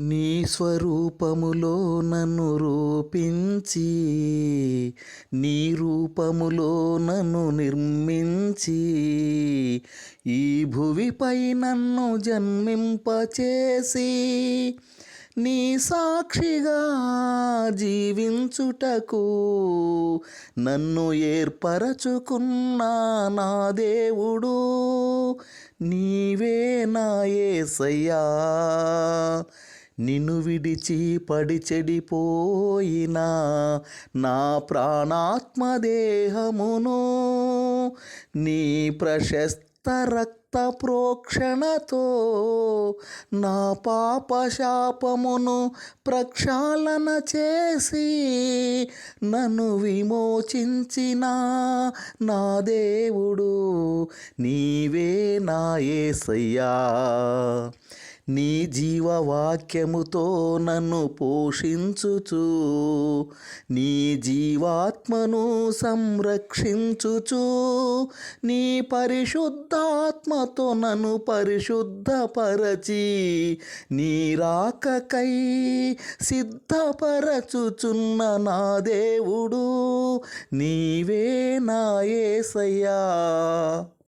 నీ స్వరూపములో నన్ను రూపించి నీ రూపములో నన్ను నిర్మించి ఈ భువిపై నన్ను జన్మింపచేసి నీ సాక్షిగా జీవించుటకు నన్ను ఏర్పరచుకున్న నా దేవుడు నీవే నా ఏసయ్యా. నిన్ను విడిచి పడి చెడిపోయినా నా ప్రాణాత్మ దేహమును నీ ప్రశస్త రక్త ప్రోక్షణతో నా పాప శాపమును ప్రక్షాళన చేసి నన్ను విమోచించిన నా దేవుడు నీవే నా ఏసయ్యా. నీ జీవవాక్యముతో నన్ను పోషించుచు నీ జీవాత్మను సంరక్షించుచు నీ పరిశుద్ధాత్మతో నన్ను పరిశుద్ధపరచి నీ రాకకై సిద్ధపరచుచున్న నా దేవుడు నీవే నా